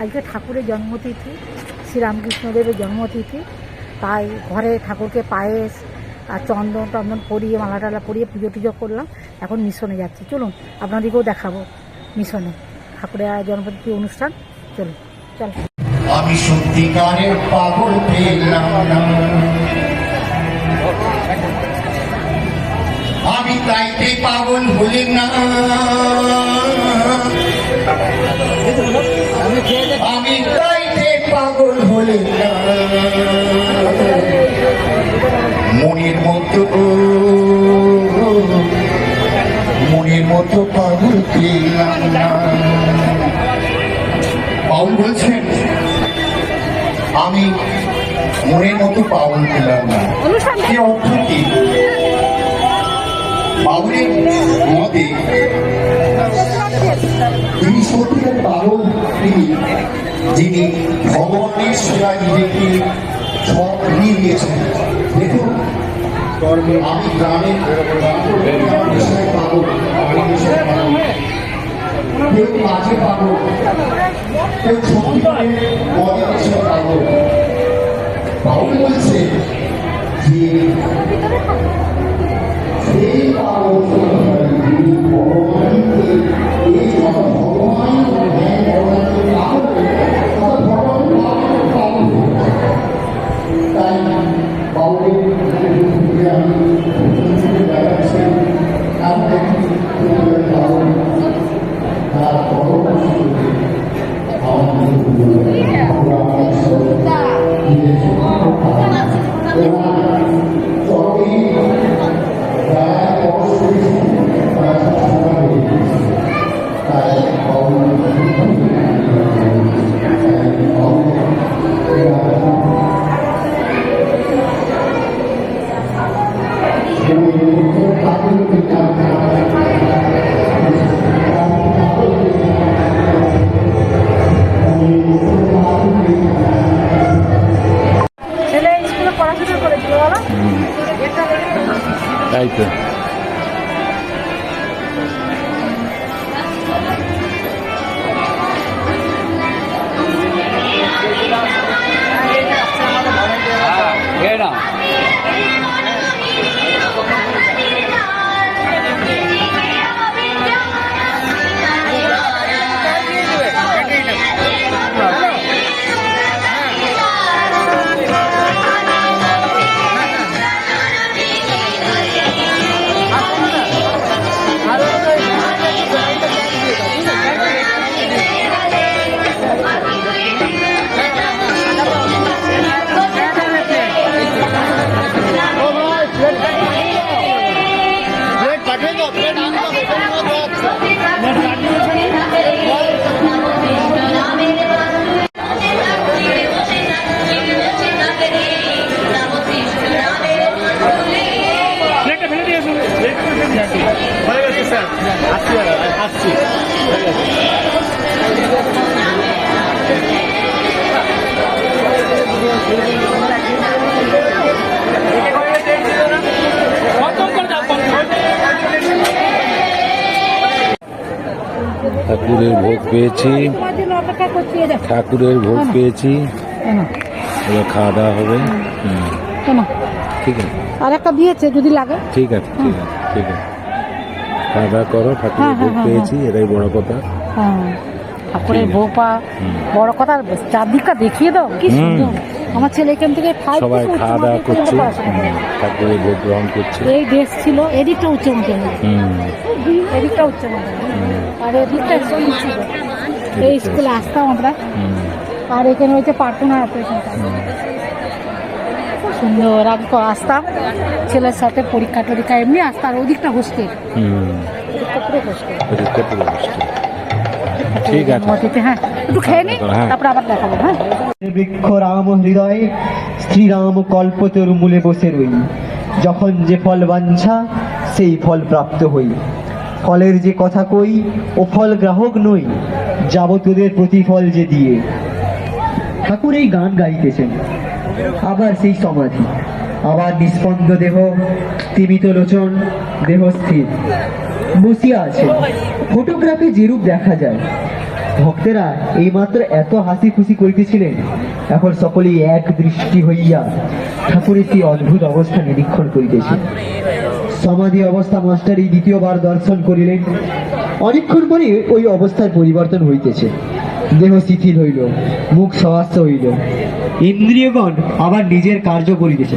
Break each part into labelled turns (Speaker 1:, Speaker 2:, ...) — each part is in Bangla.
Speaker 1: আজকে ঠাকুরের জন্মতিথি, শ্রীরামকৃষ্ণদেবের জন্মতিথি। তাই ঘরে ঠাকুরকে পায়েস আর চন্দন টন্দন পরিয়ে, মালা টালা পরিয়ে পুজো টুজো করলাম। এখন মিশনে যাচ্ছি। চলুন, আপনাদেরকেও দেখাবো মিশনে। ঠাকুরের জন্মতিথি অনুষ্ঠান। চলুন, চল।
Speaker 2: আমি সত্যিকারের পাগল আমি তাইতে পাগল হলে না। মতো পাগল পেলাম না এ অর্থ কি বাউলের মতে তিনি সত্যিকার পাগল তিনি যিনি ভগবানের সেবায় নিজেকে সব নিয়ে নিয়েছেন দেখুন আমি গ্রামে বিষয়ে পাগল কেউ মাঝে বিষয়ে পাগল বাউল বলছে যে সেই পাগল
Speaker 1: ছেলে
Speaker 3: তাই ঠাকুরের ভোগ পেয়েছি। ঠাকুরের ভোগ পেয়েছি। এবার খাওয়া দাওয়া হবে। ঠিক আছে।
Speaker 1: আর একটা দিয়েছে যদি লাগে।
Speaker 3: ঠিক আছে ঠিক আছে ঠিক আছে। খাওয়া দাওয়া করো
Speaker 1: হ্যাঁ,
Speaker 3: ঠাকুরের
Speaker 1: হ্যাঁ,
Speaker 3: ভোগ
Speaker 1: হ্যাঁ,
Speaker 3: পেয়েছি এটাই বড় কথা।
Speaker 1: হ্যাঁ। ঠাকুরের
Speaker 3: ঠিক আছে।
Speaker 1: বউপা বড় কথা চারদিকটা দেখিয়ে দাও কি সুন্দর। আমার ছেলে এখান থেকে
Speaker 3: সবাই খাওয়া দাওয়া করছে
Speaker 1: করে।
Speaker 3: ঠাকুরের ভোগ গ্রহণ করছে।
Speaker 1: এই ড্রেস ছিল এদিকটা উচ্চ মাধ্যমিক। এদিকটা উচ্চ মাধ্যমিক। আর এদিকটা স্কুল ছিল। এই স্কুলে আসতাম আমরা। আর এখানে হচ্ছে প্রার্থনা অপারেশন সুন্দর। আগে আসতাম ছেলের সাথে পরীক্ষা টরীক্ষা এমনি আসতাম। আর ওদিকটা হোস্টেল হোস্টেল।
Speaker 3: ঠিক আছে।
Speaker 1: মতিতে হ্যাঁ। একটু খেয়ে নি
Speaker 3: হ্যাঁ।
Speaker 1: তারপরে আবার দেখাবো হ্যাঁ।
Speaker 4: বৃক্ষ রাম হৃদয় শ্রীরাম কল্পতরু মূলে বসে রই। যখন যে ফল বাঞ্ছা সেই ফল প্রাপ্ত হই। ফলের যে কথা কই ও ফল গ্রাহক নই যাব তোদের প্রতিফল যে দিয়ে। ঠাকুর এই গান গাইতেছেন আবার সেই সমাধি। আবার নিস্পন্দ দেহ তিমিত লোচন দেহ স্থির। বসিয়া আছে ফটোগ্রাফে যেরূপ দেখা যায়। ভক্তেরা এইমাত্র এত হাসি খুশি করিতেছিলেন, এখন সকলেই এক দৃষ্টি হইয়া ঠাকুরের সেই অদ্ভুত অবস্থা নিরীক্ষণ করিতেছে। সমাধি অবস্থা মাস্টার এই দ্বিতীয়বার দর্শন করিলেন। অনেকক্ষণ পরে ওই অবস্থার পরিবর্তন হইতেছে। দেহ শিথিল হইল, মুখ সহাস্য হইল। ইন্দ্রিয়গণ আবার নিজের কার্য করিতেছে।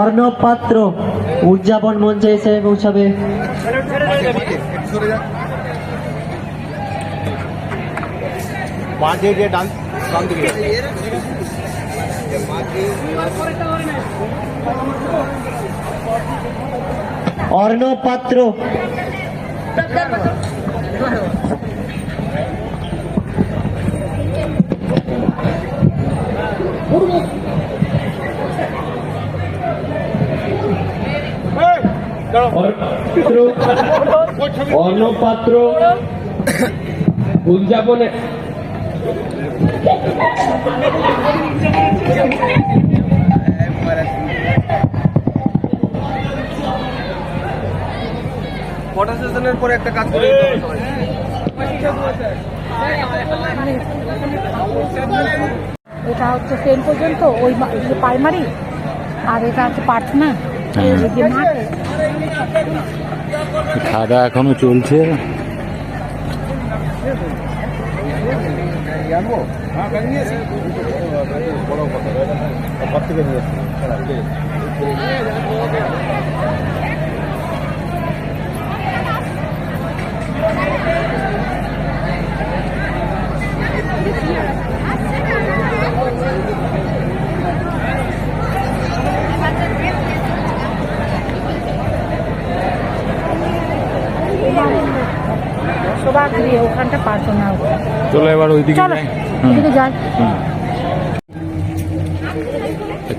Speaker 4: অর্ণব পাত্র উদযাপন মঞ্চে এসে পৌঁছাবে।
Speaker 5: বাঁধে যে ডান ডান দিকে।
Speaker 4: অর্ণব পাত্র
Speaker 6: অর্ণব পাত্র উদযাপনে
Speaker 5: ফটো সেশনের পরে একটা কাজ করে দিতে হবে সবাই।
Speaker 1: এটা হচ্ছে টেন পর্যন্ত ওই প্রাইমারি আর এটা হচ্ছে
Speaker 3: হ্যাঁ।
Speaker 1: এই
Speaker 3: খাওয়া এখনও চলছে
Speaker 5: হ্যাঁ। বড় কথা। ঘর থেকে নিয়ে এসে।
Speaker 1: সবাই প্রার্থনা হবে
Speaker 3: চলো এবার ওইদিকে যাই।
Speaker 1: এদিকে যাই।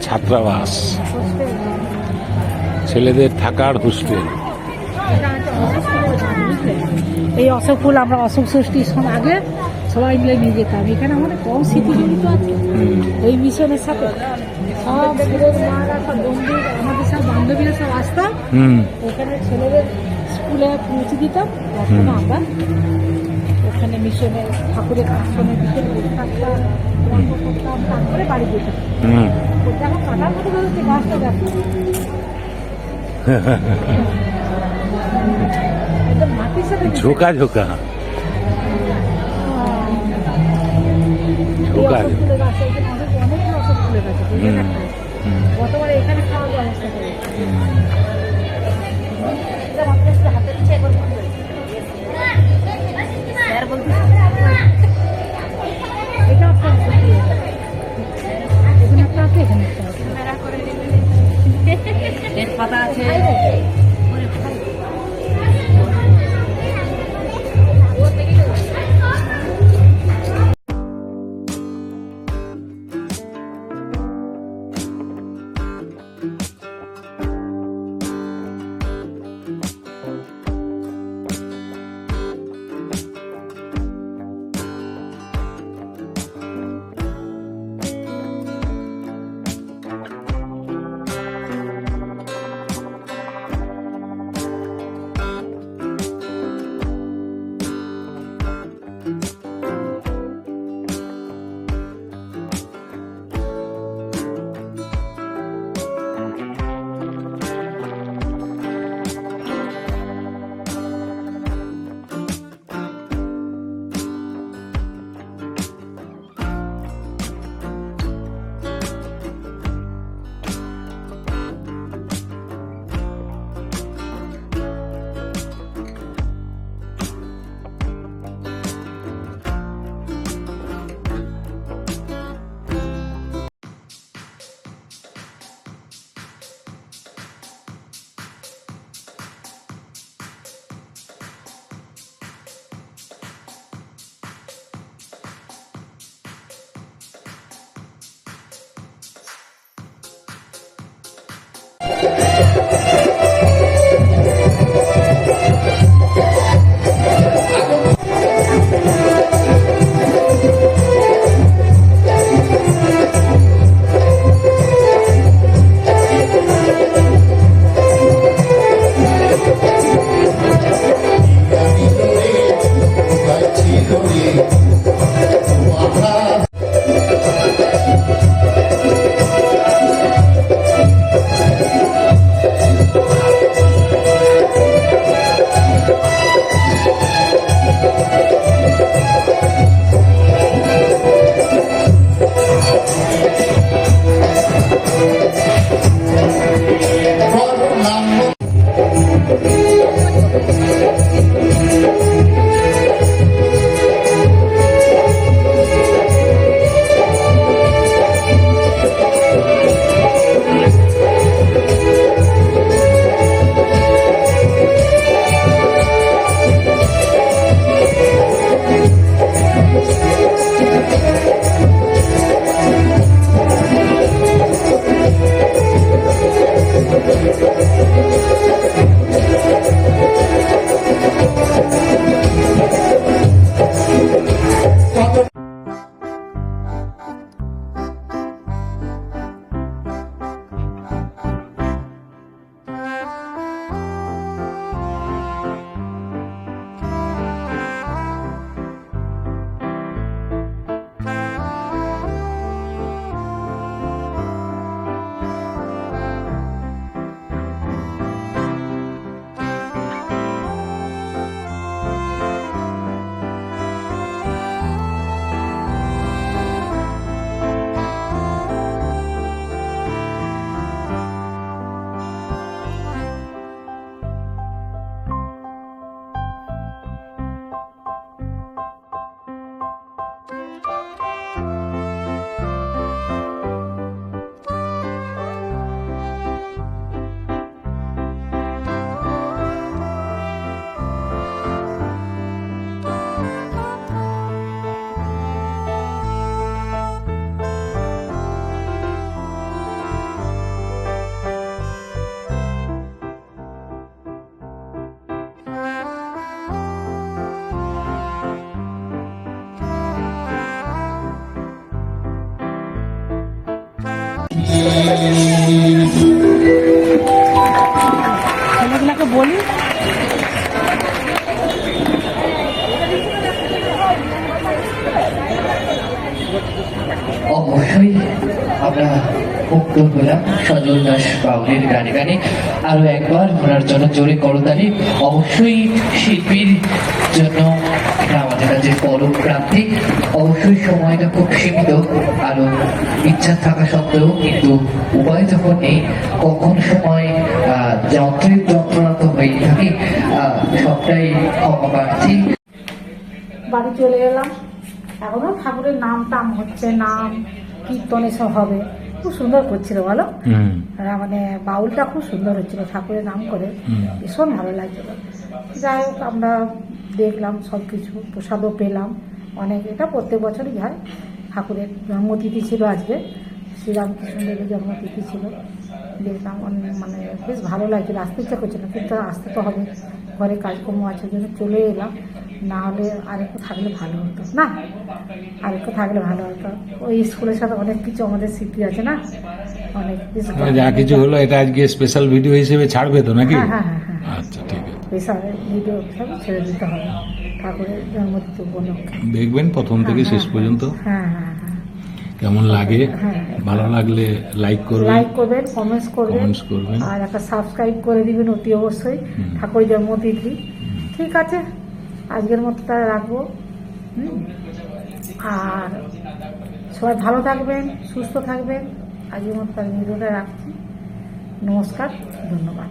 Speaker 3: ছাত্রাবাস। ছেলেদের থাকার হোস্টেল
Speaker 1: এই অশোক ফুল আমরা অশোক ষষ্ঠীর সময় আগে সবাই মিলে নিয়ে যেতাম। এখানে আমাদের কম স্মৃতি জড়িত আছে। এই মিশনের সাথে সব মারা সব বন্ধু আমাদের সব বান্ধবীরা সব আসতাম। ওখানে ছেলেদের স্কুলে পৌঁছে দিতাম। আমরা ওখানে মিশনে ঠাকুরের আশ্রমে বিকেলে গল্প তারপরে বাড়ি
Speaker 3: হুম।
Speaker 1: দেখো কাটার মতো বেরোচ্ছে গাছটা দেখো। একদম মাটির সাথে
Speaker 3: ঝোকা ঝোকা। ঝোকা।
Speaker 1: এখানে অনেক গাছ গতবার এখানে খাওয়ার ব্যবস্থা করে ছেলেগুলোকে বলি?
Speaker 6: অবশ্যই। আমরা সজল দাস বাউলের গানে গানে। আরও একবার ওনার জন্য জোরে করতালি। অবশ্যই শিল্পীর জন্য আমাদের কাছে পরম প্রাপ্তি। অবশ্যই সময়টা খুব সীমিত। আরও ইচ্ছা থাকা সত্ত্বেও কিন্তু উপায় যখন নেই, কখন সময় যন্ত্রের যন্ত্রণা তো হয়ে থাকে সবটাই ক্ষমা প্রার্থী।
Speaker 1: বাড়ি চলে এলাম। এখনও ঠাকুরের নাম টাম হচ্ছে নাম। কীর্তন এসব হবে। খুব সুন্দর করছিল বলো? মানে বাউলটা খুব সুন্দর হচ্ছিল ঠাকুরের নাম করে। ভীষণ ভালো লাগছিল। যাই হোক আমরা দেখলাম সব কিছু প্রসাদও পেলাম। অনেক এটা প্রত্যেক বছরই হয়। ঠাকুরের জন্মতিথি ছিল আজকে শ্রীরামকৃষ্ণদেবের জন্মতিথি ছিল। দেখলাম অনেক মানে বেশ ভালো লাগছিল আসতে ইচ্ছা করছিল কিন্তু আসতে তো হবে। ঘরে কাজকর্ম আছে জন্য চলে এলাম। না হলে আরেকটু থাকলে ভালো হতো না? আরেকটু থাকলে ভালো হতো। ওই স্কুলের সাথে অনেক কিছু আমাদের স্মৃতি আছে না? অনেক কিছু।
Speaker 3: মানে যা কিছু হলো এটা আজকে স্পেশাল ভিডিও হিসেবে ছাড়বে তো নাকি?
Speaker 1: হ্যাঁ হ্যাঁ হ্যাঁ হ্যাঁ।
Speaker 3: আচ্ছা ঠিক আছে।
Speaker 1: পেশারে ভিডিও সব ছেড়ে দিতে হবে। ঠাকুরের জন্মতিথি উপলক্ষে।
Speaker 3: দেখবেন প্রথম থেকে শেষ পর্যন্ত।
Speaker 1: হ্যাঁ হ্যাঁ
Speaker 3: কেমন লাগে। ভালো লাগলে লাইক করবেন।
Speaker 1: লাইক করবেন কমেন্টস করবেন।
Speaker 3: কমেন্টস করবেন।
Speaker 1: আর একটা সাবস্ক্রাইব করে দিবেন অতি অবশ্যই
Speaker 3: হুম।
Speaker 1: ঠাকুরের জন্মতিথি। ঠিক আছে? আজকের মতো রাখব। আর সবাই ভালো থাকবেন, সুস্থ থাকবেন। আজকের মতো তার ভিডিওটা রাখছি। নমস্কার, ধন্যবাদ।